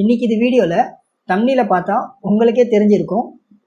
இன்னைக்கு இது வீடியோவில் தம்னியில் பார்த்தா உங்களுக்கே தெரிஞ்சிருக்கும்.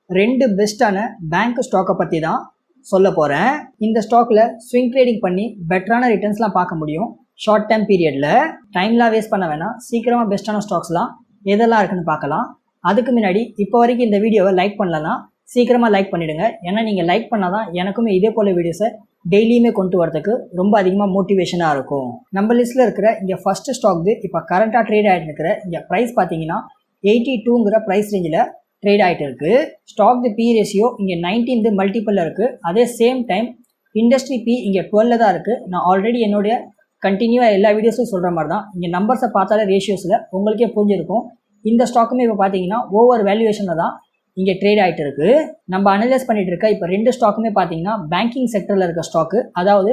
ரெண்டு பெஸ்ட்டான பேங்க் ஸ்டாக்கை பற்றி தான் சொல்ல போகிறேன் இந்த ஸ்டாக்கில் ஸ்விங் ட்ரேடிங் பண்ணி பெட்டரான ரிட்டர்ன்ஸ்லாம் பார்க்க முடியும். ஷார்ட் டைம் பீரியடில் டைம்லாம் வேஸ்ட் பண்ண வேணாம். சீக்கிரமாக பெஸ்ட்டான ஸ்டாக்ஸ்லாம் எதெல்லாம் இருக்குன்னு பார்க்கலாம். அதுக்கு முன்னாடி இப்போ வரைக்கும் இந்த வீடியோவை லைக் பண்ணலன்னா சீக்கிரமாக லைக் பண்ணிவிடுங்க ஏன்னா நீங்கள் லைக் பண்ணால் தான் எனக்குமே இதே போல் வீடியோஸை டெய்லியுமே கொண்டு வரதுக்கு ரொம்ப அதிகமாக மோட்டிவேஷனாக இருக்கும். நம்ம லிஸ்ட்டில் இருக்கிற இங்கே ஃபஸ்ட்டு ஸ்டாக்கு இப்போ கரண்ட்டாக ட்ரேட் ஆகிட்டு இருக்கிற இங்கே ப்ரைஸ் பார்த்தீங்கன்னா எயிட்டி டூங்கிற ப்ரைஸ் ரேஞ்சில் ட்ரேட் ஆகிட்டு இருக்கு. ஸ்டாக் தி பி ரேஷியோ இங்கே நைன்டீன்து மல்டிப்பிளில் இருக்குது அதே சேம் டைம் இண்டஸ்ட்ரி பி இங்கே டுவெலில் தான் இருக்குது நான் ஆல்ரெடி என்னுடைய கண்டினியூவாக எல்லா வீடியோஸும் சொல்கிற மாதிரி தான் இங்கே நம்பர்ஸை பார்த்தாலே ரேஷியோஸில் உங்களுக்கே புரிஞ்சிருக்கும். இந்த ஸ்டாக்குமே இப்போ பார்த்தீங்கன்னா ஓவர் வேல்யூவேஷனில் தான் இங்கே ட்ரேட் ஆகிட்டு இருக்கு. நம்ம அனலைஸ் பண்ணிட்டு இருக்க இப்போ ரெண்டு ஸ்டாக்குமே பார்த்தீங்கன்னா பேங்கிங் செக்டரில் இருக்க ஸ்டாக்கு அதாவது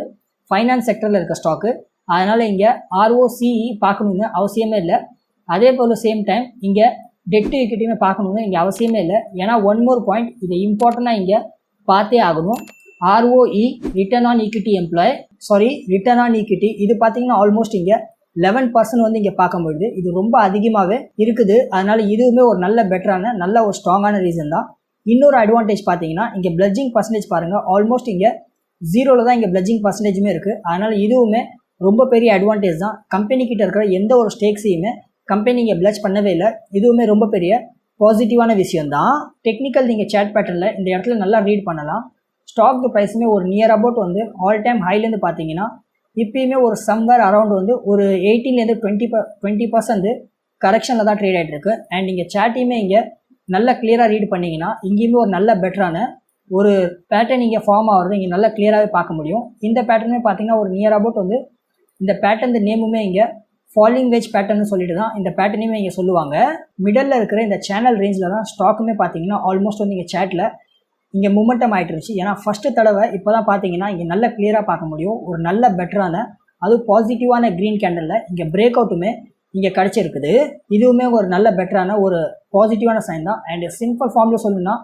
ஃபைனான்ஸ் செக்டரில் இருக்க ஸ்டாக்கு அதனால் இங்கே ஆர்ஓசிஇ பார்க்கணுன்னு அவசியமே இல்லை. அதே போல் சேம் டைம் இங்கே டெட்டு ஈக்விட்டியுமே பார்க்கணுன்னு இங்கே அவசியமே இல்லை. ஏன்னா ஒன் மோர் பாயிண்ட் இது இம்பார்ட்டண்ட்டாக இங்கே பார்த்தே ஆகணும். ROE return on equity employ sorry return on equity இது பார்த்தீங்கன்னா ஆல்மோஸ்ட் இங்கே லெவன் பர்சன்ட் வந்து இங்கே பார்க்க முடியுது இது ரொம்ப அதிகமாகவே இருக்குது. அதனால் இதுவுமே ஒரு நல்ல பெட்டரான நல்ல ஒரு ஸ்ட்ராங்கான ரீசன் தான். இன்னொரு அட்வான்டேஜ் பார்த்தீங்கன்னா இங்கே பிளட்ஜிங் பர்சன்டேஜ் பாருங்கள் ஆல்மோஸ்ட் இங்கே ஜீரோவில் தான் இங்கே பிளட்ஜிங் பர்சன்டேஜுமே இருக்குது அதனால் இதுவுமே ரொம்ப பெரிய அட்வான்டேஜ் தான். கம்பெனிக்கிட்ட இருக்கிற எந்த ஒரு ஸ்டேக்ஸையுமே கம்பெனி இங்கே பிளட்ஜ் பண்ணவே இல்லை. இதுவுமே ரொம்ப பெரிய பாசிட்டிவான விஷயம் தான். டெக்னிக்கல் நீங்கள் சேட் பேட்டர்னில் இந்த இடத்துல நல்லா ரீட் பண்ணலாம். ஸ்டாக் ப்ரைஸுமே ஒரு நியர் அபவுட் வந்து ஆல் டைம் ஹைலேருந்து பார்த்தீங்கன்னா இப்பயுமே ஒரு சம்வேர் அரௌண்ட் வந்து ஒரு எயிட்டீன்லேருந்து டுவெண்ட்டி ப டுவெண்ட்டி பர்சன்ட் கரெக்ஷனில் தான் ட்ரேட் ஆகிட்டு இருக்கு. அண்ட் இங்கே சேட்டையுமே இங்கே நல்லா கிளியராக ரீட் பண்ணிங்கன்னா இங்கேயுமே ஒரு நல்ல பெட்டரான ஒரு பேட்டர்ன் இங்கே ஃபார்ம் ஆகிறது இங்கே நல்லா கிளியராகவே பார்க்க முடியும். இந்த பேட்டர்னே பார்த்தீங்கன்னா ஒரு நியர் அபவுட் வந்து இந்த பேட்டர்ன் நேமுமே இங்கே ஃபாலிங் வேஜ் பேட்டர்னு சொல்லிட்டு தான் இந்த பேட்டர்னையுமே இங்கே சொல்லுவாங்க. மிடலில் இருக்கிற இந்த சேனல் ரேஞ்சில் தான் ஸ்டாக்குமே பார்த்தீங்கன்னா ஆல்மோஸ்ட் வந்து இங்கே சேட்டில் இங்கே மூமெண்டம் ஆகிட்டு இருந்துச்சு. ஏன்னா ஃபஸ்ட்டு தடவை இப்போ தான் பார்த்தீங்கன்னா இங்கே நல்ல கிளியராக பார்க்க முடியும். ஒரு நல்ல பெட்டரான அது பாசிட்டிவான க்ரீன் கேண்டலில் இங்கே பிரேக் அவுட்டுமே இங்கே கிடச்சிருக்குது. இதுவுமே ஒரு நல்ல பெட்டரான ஒரு பாசிட்டிவான சைன் தான். அண்ட் சிம்பிள் ஃபார்மில் சொல்லணும்னா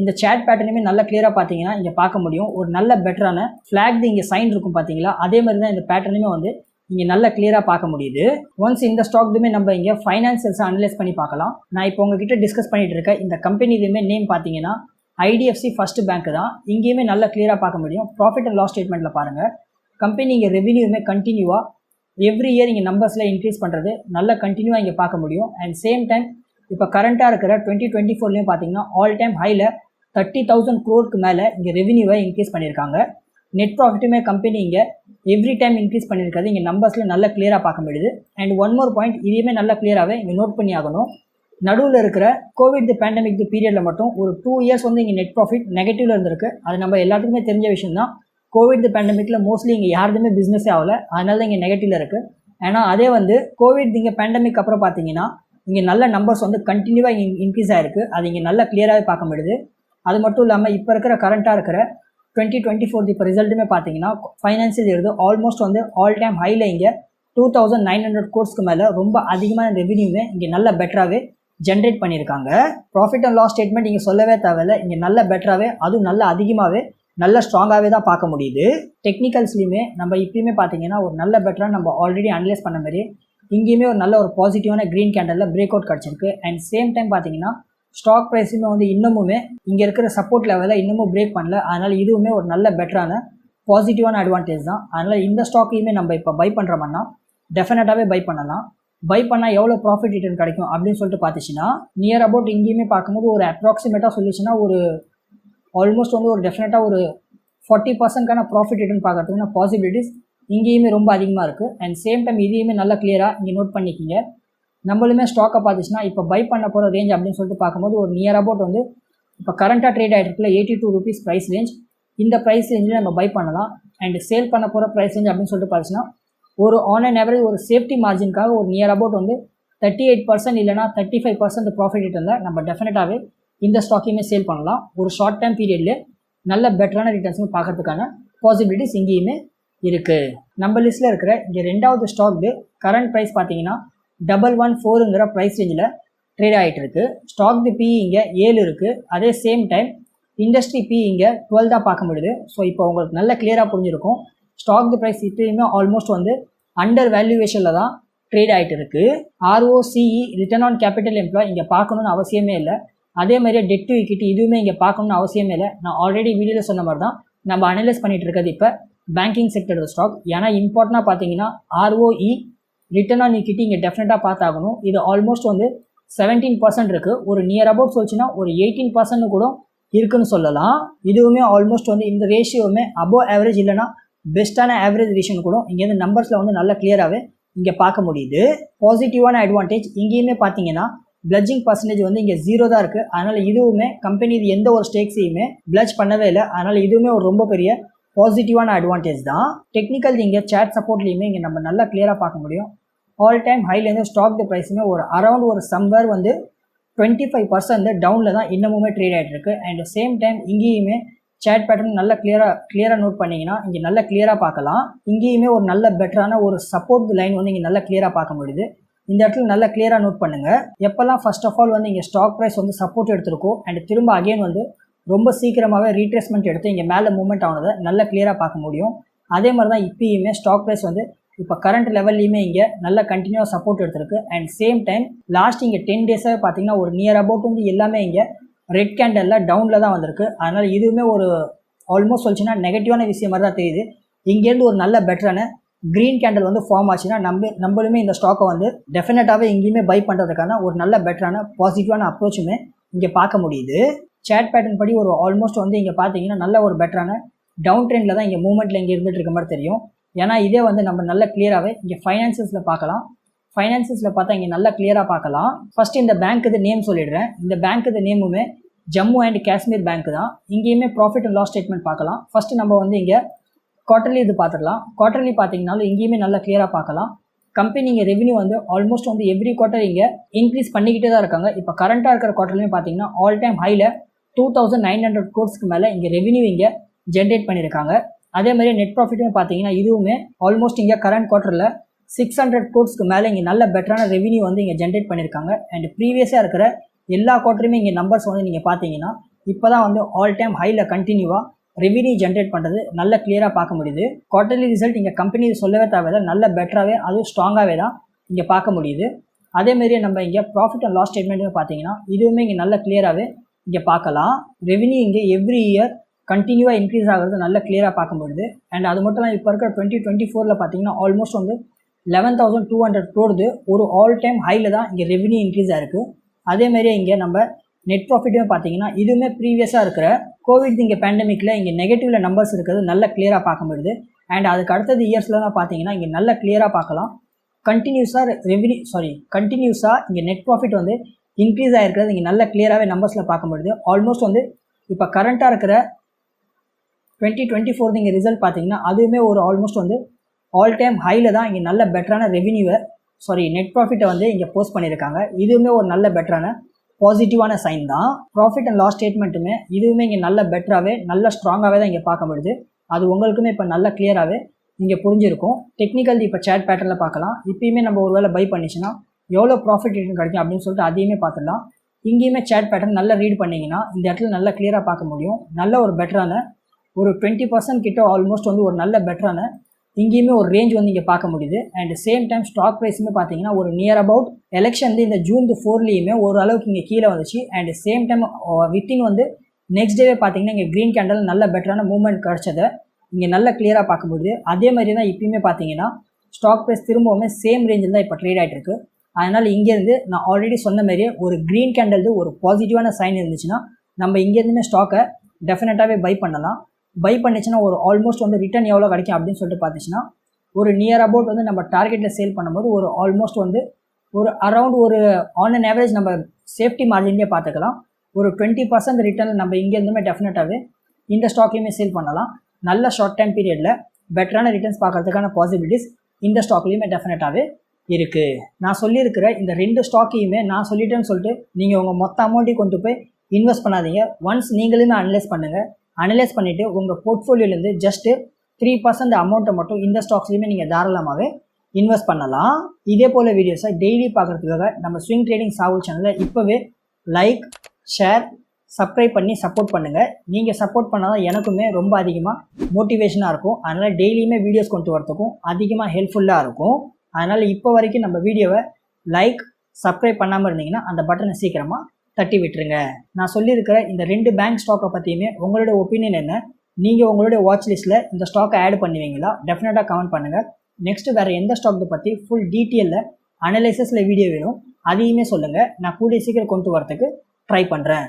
இந்த சேட் பேட்டர்னுமே நல்ல கிளியராக பார்த்தீங்கன்னா இங்கே பார்க்க முடியும். ஒரு நல்ல பெட்டரான ஃப்ளாக் இங்கே சைன் இருக்கும் பார்த்தீங்களா அதே மாதிரி தான் இந்த பேட்டர்னுமே வந்து இங்கே நல்ல கிளியராக பார்க்க முடியுது. ஒன்ஸ் இந்த ஸ்டாக்துமே நம்ம இங்கே ஃபைனான்சியல்ஸை அனலைஸ் பண்ணி பார்க்கலாம். நான் இப்போ உங்ககிட்ட டிஸ்கஸ் பண்ணிட்டு இருக்கேன். இந்த கம்பெனி இதுவுமே நேம் பார்த்தீங்கன்னா ஐடிஎஃப்சி ஃபஸ்ட்டு பேங்க் தான். இங்கேயுமே நல்லா கிளியராக பார்க்க முடியும். ப்ராஃபிட் அண்ட் லாஸ் ஸ்டேட்மெண்ட்டில் பாருங்கள் கம்பெனி இங்கே ரெவன்யூமே கண்டினியூவாக எவ்ரி இயர் இங்கே நம்பர்ஸில் இன்க்ரீஸ் பண்ணுறது நல்லா கண்டினியூவாக இங்கே பார்க்க முடியும். அண்ட் சேம் டைம் இப்போ கரண்ட்டாக இருக்கிற டுவெண்ட்டி டுவெண்ட்டி ஃபோர்லேயும் பார்த்தீங்கன்னா ஆல் டைம் ஹையில் தேர்ட்டி தௌசண்ட் க்ரோருக்கு மேலே இங்கே ரெவன்யூவை இன்க்ரீஸ் பண்ணியிருக்காங்க நெட் ப்ராஃபிட்டுமே கம்பெனி இங்கே எவ்ரி டைம் இன்க்ரீஸ் பண்ணியிருக்கிறது இங்கே நம்பர்ஸில் நல்லா கிளியராக பார்க்க முடியுது. அண்ட் ஒன் மோர் பாயிண்ட் இதையுமே நல்லா கிளியராகவே இங்கே நோட் பண்ணி ஆகணும். நடுவில் இருக்கிற கோவிட் பேண்டமிக் பீரியடில் மட்டும் ஒரு டூ இயர்ஸ் வந்து இங்கே நெட் ப்ராஃபிட் நெகட்டிவ்ல இருந்திருக்கு. அது நம்ம எல்லாத்துக்குமே தெரிஞ்ச விஷயம் தான் கோவிட் பேண்டமிக்கில் மோஸ்ட்லி இங்கே யாருதுமே பிஸ்னஸே ஆகல. அதனால தான் இங்கே நெகட்டிவ்ல இருக்குது ஏன்னா அதே வந்து கோவிட் இங்கே பேண்டமிக் அப்புறம் பார்த்தீங்கன்னா இங்கே நல்ல நம்பர்ஸ் வந்து கண்டினியூவாக இங்கே இன்க்ரீஸ் ஆயிருக்கு. அது இங்கே நல்லா கிளியராகவே பார்க்க முடியுது. அது மட்டும் இல்லாமல் இப்போ இருக்கிற கரண்ட்டாக இருக்கிற டுவெண்ட்டி டுவெண்ட்டி ஃபோர் இப்போ ரிசல்ட்டுமே பார்த்தீங்கன்னா ஃபைனான்சியல் இருந்து ஆல்மோஸ்ட் வந்து ஆல் டைம் ஹையில் இங்கே டூ தௌசண்ட் நைன் ஹண்ட்ரட் கோர்ஸ்க்கு மேலே ரொம்ப அதிகமான ரெவன்யூவே இங்கே நல்ல பெட்டராகவே ஜென்ரேட் பண்ணியிருக்காங்க. ப்ராஃபிட் அண்ட் லாஸ் ஸ்டேட்மெண்ட் இங்கே சொல்லவே தேவையில்ல. இங்கே நல்ல பெட்டராகவே அதுவும் நல்ல அதிகமாகவே நல்ல ஸ்ட்ராங்காகவே தான் பார்க்க முடியுது. டெக்னிக்கல்ஸ்லையுமே நம்ம இப்பயுமே பார்த்தீங்கன்னா ஒரு நல்ல பெட்டராக நம்ம ஆல்ரெடி அனலைஸ் பண்ண மாதிரி இங்கேயுமே ஒரு நல்ல ஒரு பாசிட்டிவான க்ரீன் கேண்டலில் பிரேக் அவுட் கிடச்சிருக்கு. அண்ட் சேம் டைம் பார்த்தீங்கன்னா ஸ்டாக் ப்ரைஸுமே வந்து இன்னமுமே இங்கே இருக்கிற சப்போர்ட் லெவலில் இன்னமும் பிரேக் பண்ணல. அதனால் இதுவுமே ஒரு நல்ல பெட்டரான பாசிட்டிவான அட்வான்டேஜ் தான். அதனால் இந்த ஸ்டாக்கையுமே நம்ம இப்போ பை பண்ணுறோம்னா டெஃபினட்டாகவே பை பண்ணலாம். பை பண்ணால் எவ்வளோ ப்ராஃபிட் ரிட்டர்ன் கிடைக்கும் அப்படின்னு சொல்லிட்டு பார்த்துச்சுன்னா நியர் அபவுட் இங்கேயுமே பார்க்கும்போது ஒரு அப்ராக்சிமேட்டாக சொல்லிச்சுன்னா ஒரு ஆல்மோஸ்ட் வந்து ஒரு டெஃபினட்டாக ஒரு ஃபார்ட்டி பர்சன்ட்கான ப்ராஃபிட் ரிட்டர்ன் பார்க்கறதுக்கான பாசிபிலிட்டிஸ் இங்கேயுமே ரொம்ப அதிகமாக இருக்குது அண்ட் சேம் டைம் இதையுமே நல்லா கிளியராக இங்கே நோட் பண்ணிக்கிங்க. நம்மளுமே ஸ்டாக்கை பார்த்துச்சுன்னா இப்போ பை பண்ண போகிற ரேஞ்ச் அப்படின்னு சொல்லிட்டு பார்க்கும்போது ஒரு நியர் அபவுட் வந்து இப்போ கரண்ட்டாக ட்ரேட் ஆகிட்டு இருக்குல்ல eighty two rupees price range இந்த ப்ரைஸ் ரேஞ்சில் நம்ம பை பண்ணலாம். அண்ட் சேல் பண்ண போகிற ப்ரைஸ் ரேஞ்ச் அப்படின்னு சொல்லிட்டு பார்த்துச்சுன்னா ஒரு ஆன் அண்ட் ஆவரேஜ் ஒரு சேஃப்டி மார்ஜின்காக ஒரு நியர் அபவுட் வந்து தேர்ட்டி எயிட் பர்சன்ட் இல்லைனா தேர்ட்டி ஃபைவ் பர்சன்ட் ப்ராஃபிட் இருந்தால் நம்ம டெஃபினட்டாகவே இந்த ஸ்டாக்கையுமே சேல் பண்ணலாம். ஒரு ஷார்ட் டைம் பீரியட்லேயே நல்ல பெட்டரான ரிட்டர்ன்ஸும் பார்க்கறதுக்கான பாசிபிலிட்டிஸ் இங்கேயுமே இருக்குது நம்ம லிஸ்ட்டில் இருக்கிற இங்கே ரெண்டாவது ஸ்டாக்கு கரண்ட் ப்ரைஸ் பார்த்தீங்கன்னா டபுள் ஒன் ஃபோருங்கிற ப்ரைஸ் ரேஞ்சில் ட்ரேட் ஆகிட்டு இருக்கு. ஸ்டாக் பி இங்கே ஏழு இருக்குது அதே சேம் டைம் இண்டஸ்ட்ரி பி இங்கே டுவெல் தான் பார்க்க முடியுது. ஸோ இப்போ உங்களுக்கு நல்ல கிளியராக புரிஞ்சிருக்கும். ஸ்டாக் ப்ரைஸ் இப்பயுமே ஆல்மோஸ்ட் வந்து அண்டர் வேல்யூவேஷனில் தான் ட்ரேட் ஆகிட்டு இருக்குது ROCE return on capital employ இங்கே பார்க்கணுன்னு அவசியமே இல்லை. அதே மாதிரியே டெட் டு இக்விட்டி இதுவுமே இங்கே பார்க்கணும்னு அவசியமே இல்லை. நான் ஆல்ரெடி வீடியோவில் சொன்ன மாதிரி தான் நம்ம அனலைஸ் பண்ணிட்டு இருக்கிறது இப்போ பேங்கிங் செக்டர் ஸ்டாக் ஏன்னா இம்பார்ட்டனாக பார்த்தீங்கன்னா ஆர்ஓஇ ரிட்டர்ன் ஆன் இக்விட்டி இங்கே டெஃபினட்டாக பார்த்தாகணும். இது ஆல்மோஸ்ட் வந்து செவன்டீன் பர்சன்ட் இருக்குது ஒரு நியர் அபவுட் சொல்லிச்சுன்னா ஒரு எயிட்டீன் பர்சன்ட் கூட இருக்குன்னு சொல்லலாம். இதுவுமே ஆல்மோஸ்ட் வந்து இந்த ரேஷியோவுமே அபோவ் ஆவரேஜ் இல்லைனா பெஸ்ட்டான ஆவரேஜ் ரேஷன் கூட இங்கேருந்து நம்பர்ஸில் வந்து நல்லா கிளியராகவே இங்கே பார்க்க முடியுது. பாசிட்டிவான அட்வான்டேஜ் இங்கேயுமே பார்த்தீங்கன்னா பிளட்ஜிங் பர்சன்டேஜ் வந்து இங்கே ஜீரோ தான் இருக்குது அதனால் இதுவுமே கம்பெனி இது எந்த ஒரு ஸ்டேக்ஸையுமே பிளட்ஜ் பண்ணவே இல்லை. அதனால் இதுவுமே ஒரு ரொம்ப பெரிய பாசிட்டிவான அட்வான்டேஜ் தான். டெக்னிக்கல் இங்கே சேட் சப்போர்ட்லேயுமே இங்கே நம்ம நல்லா கிளியராக பார்க்க முடியும். ஆல் டைம் ஹைலேருந்து ஸ்டாக் த ப்ரைஸுமே ஒரு அரௌண்ட் ஒரு சம்வேர் வந்து டுவெண்ட்டி ஃபைவ் பர்சன்ட் டவுனில் தான் இன்னமுமே ட்ரேட் ஆகிட்டு இருக்கு. அண்ட் சேம் டைம் இங்கேயுமே சேட் பேட்டர்ன் நல்லா கிளியராக கிளியராக நோட் பண்ணிங்கன்னா இங்கே நல்லா கிளியராக பார்க்கலாம். இங்கேயுமே ஒரு நல்ல பெட்டரான ஒரு சப்போர்ட் லைன் வந்து இங்கே நல்லா கிளியராக பார்க்க முடியுது. இந்த இடத்துல நல்லா கிளியராக நோட் பண்ணுங்கள் எப்போல்லாம் ஃபர்ஸ்ட் ஆஃப் ஆல் வந்து இங்கே ஸ்டாக் ப்ரைஸ் வந்து சப்போர்ட் எடுத்திருக்கோ அண்ட் திரும்ப அகைன் வந்து ரொம்ப சீக்கிரமாகவே ரீட்ரேஸ்மெண்ட் எடுத்து இங்கே மேலே மூவ்மெண்ட் ஆனதை நல்லா கிளியராக பார்க்க முடியும். அதே மாதிரி தான் இப்பயுமே ஸ்டாக் ப்ரைஸ் வந்து இப்போ கரண்ட் லெவல்லையுமே இங்கே நல்ல கண்டினியூவாக சப்போர்ட் எடுத்திருக்கு. அண்ட் சேம் டைம் லாஸ்ட் இங்கே டென் டேஸாக பார்த்தீங்கன்னா ஒரு நியர் அபவுட் வந்து எல்லாமே இங்கே ரெட் கேண்டலில் டவுனில் தான் வந்திருக்கு. அதனால் இதுவுமே ஒரு ஆல்மோஸ்ட் சொல்லிச்சுன்னா நெகட்டிவான விஷயம் மாதிரி தான் தெரியுது. இங்கேருந்து ஒரு நல்ல பெட்டரான க்ரீன் கேண்டல் வந்து ஃபார்ம் ஆச்சுன்னா நம்ம நம்மளுமே இந்த ஸ்டாக்கை வந்து டெஃபினட்டாகவே எங்கேயுமே பை பண்ணுறதுக்கான ஒரு நல்ல பெட்டரான பாசிட்டிவான அப்ரோச்சுமே இங்கே பார்க்க முடியுது. சேட் பேட்டர்ன் படி ஒரு ஆல்மோஸ்ட் வந்து இங்கே பார்த்தீங்கன்னா நல்ல ஒரு பெட்டரான டவுன் ட்ரெண்டில் தான் இங்கே மூவ்மெண்ட்டில் இங்கே இருந்துட்டு இருக்க மாதிரி தெரியும். ஏன்னா இதே வந்து நம்ம நல்ல கிளியராகவே இங்கே ஃபைனான்சஸில் பார்க்கலாம். ஃபைனான்சஸில் பார்த்தா இங்கே நல்லா கிளியராக பார்க்கலாம். ஃபர்ஸ்ட் இந்த பேங்க் இது நேம் சொல்லிடுறேன். இந்த பேங்க் இது நேமுமே ஜம்மு அண்ட் காஷ்மீர் பேங்க் தான். இங்கேயுமே ப்ராஃபிட் அண்ட் லாஸ் ஸ்டேட்மெண்ட் பார்க்கலாம். ஃபர்ஸ்ட் நம்ம வந்து இங்கே குவார்டர்லி இது பார்த்துடலாம். குவார்டர்லி பார்த்தீங்கனாலும் இங்கேயுமே நல்லா கிளியராக பார்க்கலாம். கம்பெனி இங்கே ரெவன்யூ வந்து ஆல்மோஸ்ட் வந்து எவ்ரி குவார்ட்டர் இங்கே இன்க்ரீஸ் பண்ணிக்கிட்டே தான் இருக்காங்க. இப்போ கரண்ட்டாக இருக்கிற குவார்ட்டர்லையும் பார்த்தீங்கன்னா ஆல் டைம் ஹையில் டூ தௌசண்ட் நைன் ஹண்ட்ரட் கோர்ஸ்க்கு மேலே இங்கே ரெவன்யூ இங்கே ஜென்ரேட் பண்ணியிருக்காங்க. அதே மாதிரி நெட் ப்ராஃபிட்டுன்னு பார்த்தீங்கன்னா இதுவுமே ஆல்மோஸ்ட் இங்கே கரண்ட் குவார்ட்டரில் சிக்ஸ் ஹண்ட்ரட் கோர்ஸ்க்கு மேலே இங்கே நல்ல பெட்டரான ரெவன்யூ வந்து இங்கே ஜென்ரேட் பண்ணியிருக்காங்க அண்ட் ப்ரீவியஸாக இருக்கிற எல்லா குவார்ட்டருமே இங்கே நம்பர்ஸ் வந்து நீங்கள் பார்த்தீங்கன்னா இப்போ தான் வந்து ஆல் டைம் ஹையில் கண்டினியூவாக ரெவன்யூ ஜென்ரேட் பண்ணுறது நல்ல கிளியராக பார்க்க முடியுது. குவார்ட்டர்லி ரிசல்ட் இங்கே கம்பெனி சொல்லவே தேவையில்லை. நல்ல பெட்டராகவே அதுவும் ஸ்ட்ராங்காகவே தான் இங்கே பார்க்க முடியுது. அதேமாரியே நம்ம இங்கே ப்ராஃபிட் அண்ட் லாஸ் ஸ்டேட்மெண்ட்டும் பார்த்தீங்கன்னா இதுவுமே இங்கே நல்ல கிளியராகவே இங்கே பார்க்கலாம். ரெவன்யூ இங்கே எவ்ரி இயர் கண்டினியூவாக இன்க்ரீஸ் ஆகிறது நல்ல கிளியராக பார்க்க முடியுது. அண்ட் அது மட்டும் இல்லாமல் இப்போ இருக்கிற டுவெண்ட்டி டுவெண்ட்டி ஃபோரில் பார்த்தீங்கன்னா ஆல்மோஸ்ட் வந்து லெவன் தௌசண்ட் டூ ஹண்ட்ரட் போடுது ஒரு ஆல் டைம் ஹையில் தான் இங்கே ரெவன்யூ இன்க்ரீஸ் ஆகிருக்கு அதேமாரியே இங்கே நம்ம நெட் ப்ராஃபிட்டுமே பார்த்தீங்கன்னா இதுவுமே ப்ரீவியஸாக இருக்கிற கோவிட் இங்கே பேண்டமிக்கில் இங்கே நெகட்டிவ்ல நம்பர்ஸ் இருக்கிறது நல்ல கிளியராக பார்க்க முடியுது. அண்ட் அதுக்கு அடுத்தது இயர்ஸ்லாம் பார்த்தீங்கன்னா இங்கே நல்ல கிளியராக பார்க்கலாம். கண்டினியூஸாக ரெவன்யூ சாரி கண்டினியூஸாக இங்கே நெட் ப்ராஃபிட் வந்து இன்க்ரீஸ் ஆகிருக்கிறது இங்கே நல்ல கிளியராகவே நம்பர்ஸில் பார்க்க முடியுது. ஆல்மோஸ்ட் வந்து இப்போ கரண்ட்டாக இருக்கிற டுவெண்ட்டி டுவெண்ட்டி ஃபோர் இங்கே ரிசல்ட் பார்த்தீங்கன்னா அதுவுமே ஒரு ஆல்மோஸ்ட் வந்து ஆல் டைம் ஹையில் தான் இங்கே நல்ல பெட்டரான ரெவன்யூவை சாரி நெட் ப்ராஃபிட்டை வந்து இங்கே போஸ்ட் பண்ணியிருக்காங்க இதுவுமே ஒரு நல்ல பெட்டரான பாசிட்டிவான சைன் தான். ப்ராஃபிட் அண்ட் லாஸ் ஸ்டேட்மெண்ட்டுமே இதுவுமே இங்கே நல்ல பெட்டராகவே நல்ல ஸ்ட்ராங்காகவே தான் இங்கே பார்க்க முடியுது. அது உங்களுக்குமே இப்போ நல்ல கிளியராகவே இங்கே புரிஞ்சிருக்கும். டெக்னிக்கல் இப்போ சேட் பேட்டர்னில் பார்க்கலாம். இப்பயுமே நம்ம ஒரு வேளை பை பண்ணிச்சுன்னா எவ்வளோ ப்ராஃபிட் ரிட்டர்ன் கிடைக்கும் அப்படின்னு சொல்லிட்டு அதையுமே பார்த்துடலாம். இங்கேயுமே சேட் பேட்டர்ன் நல்லா ரீட் பண்ணிங்கன்னா இந்த இடத்துல நல்லா கிளியராக பார்க்க முடியும். நல்ல ஒரு பெட்டரான ஒரு டுவெண்ட்டி பர்சன்ட் கிட்ட ஆல்மோஸ்ட் வந்து ஒரு நல்ல பெட்டரான இங்கேயுமே ஒரு ரேஞ்ச் வந்து இங்கே பார்க்க முடியுது. அண்ட் சேம் டைம் ஸ்டாக் ப்ரைஸுமே பார்த்தீங்கன்னா ஒரு நியர் அபவுட் எலெக்ஷன் இந்த ஜூன் ஃபோர்லேயுமே ஓரளவுக்கு இங்கே கீழே வந்துச்சு. அண்ட் சேம் டைம் வித்தின் வந்து நெக்ஸ்ட் டேவே பார்த்தீங்கன்னா இங்கே க்ரீன் கேண்டல் நல்ல பெட்டரான மூவ்மெண்ட் கிடச்சதை இங்கே நல்ல கிளியராக பார்க்க முடியுது. அதே மாதிரி தான் இப்பயுமே பார்த்தீங்கன்னா ஸ்டாக் ப்ரைஸ் திரும்பவுமே சேம் ரேஞ்சில் தான் இப்போ ட்ரேட் ஆகிட்டு இருக்கு. அதனால் இங்கேருந்து நான் ஆல்ரெடி சொன்ன மாதிரியே ஒரு க்ரீன் கேண்டல் ஒரு பாசிட்டிவான சைன் இருந்துச்சுன்னா நம்ம இங்கேருந்துமே ஸ்டாக்கை டெஃபினட்டாகவே பை பண்ணலாம். பை பண்ணிச்சுன்னா ஒரு ஆல்மோஸ்ட் வந்து ரிட்டர்ன் எவ்வளோ கிடைக்கும் அப்படின்னு சொல்லிட்டு பார்த்துச்சுன்னா ஒரு நியர் அபவுட் வந்து நம்ம டார்கெட்டில் சேல் பண்ணும்போது ஒரு ஆல்மோஸ்ட் வந்து ஒரு அரவுண்ட் ஒரு ஆன் அன் ஆவரேஜ் நம்ம சேஃப்டி மார்ஜின்லேயே பார்த்துக்கலாம். ஒரு டுவெண்ட்டி பர்சன்ட் ரிட்டர்ன் நம்ம இங்கேருந்துமே டெஃபினட்டாகவே இந்த ஸ்டாக்லேயுமே சேல் பண்ணலாம். நல்ல ஷார்ட் டைம் பீரியடில் பெட்டரான ரிட்டர்ன்ஸ் பார்க்கறதுக்கான பாசிபிலிட்டிஸ் இந்த ஸ்டாக்லேயுமே டெஃபினட்டாகவே இருக்குது நான் சொல்லியிருக்கிற இந்த ரெண்டு ஸ்டாக்கையுமே நான் சொல்லிட்டேன்னு சொல்லிட்டு நீங்கள் உங்கள் மொத்த அமௌண்ட்டையும் கொண்டு போய் இன்வெஸ்ட் பண்ணாதீங்க. ஒன்ஸ் நீங்களுமே அனலைஸ் பண்ணுங்கள் அனலைஸ் பண்ணிவிட்டு உங்கள் போர்ட்ஃபோலியோலேருந்து ஜஸ்ட்டு த்ரீ பர்சன்ட் அமௌண்ட்டை மட்டும் இந்த ஸ்டாக்ஸ்லையுமே நீங்கள் தாராளமாகவே இன்வெஸ்ட் பண்ணலாம். இதே போல் வீடியோஸை டெய்லி பார்க்குறதுக்காக நம்ம ஸ்விங் ட்ரேடிங் சாவல் சேனலில் இப்போவே லைக் ஷேர் சப்ஸ்கிரைப் பண்ணி சப்போர்ட் பண்ணுங்கள் நீங்கள் சப்போர்ட் பண்ணால் தான் எனக்குமே ரொம்ப அதிகமாக மோட்டிவேஷனாக இருக்கும். அதனால் டெய்லியுமே வீடியோஸ் கொண்டு வரதுக்கும் அதிகமாக ஹெல்ப்ஃபுல்லாக இருக்கும். அதனால் இப்போ வரைக்கும் நம்ம வீடியோவை லைக் சப்ஸ்கிரைப் பண்ணாமல் இருந்தீங்கன்னா அந்த பட்டனை சீக்கிரமாக தட்டி விட்டுருங்க. நான் சொல்லியிருக்கிற இந்த ரெண்டு பேங்க் ஸ்டாக்கை பற்றியுமே உங்களோட ஒப்பீனியன் என்ன? நீங்கள் உங்களுடைய வாட்ச் லிஸ்ட்டில் இந்த ஸ்டாக்கை ஆட் பண்ணுவீங்களா? டெஃபினட்டாக கமெண்ட் பண்ணுங்கள் நெக்ஸ்ட் வேறு எந்த ஸ்டாக்கை பற்றி ஃபுல் டீட்டெயிலில் அனலைசஸில் வீடியோ வேணும் அதையுமே சொல்லுங்கள் நான் கூடிய சீக்கிரம் கொண்டு வரத்துக்கு ட்ரை பண்ணுறேன்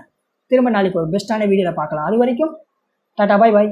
திரும்ப நாளைக்கு ஒரு பெஸ்ட்டான வீடியோவில் பார்க்கலாம். அது வரைக்கும் டாட்டா பாய் பாய்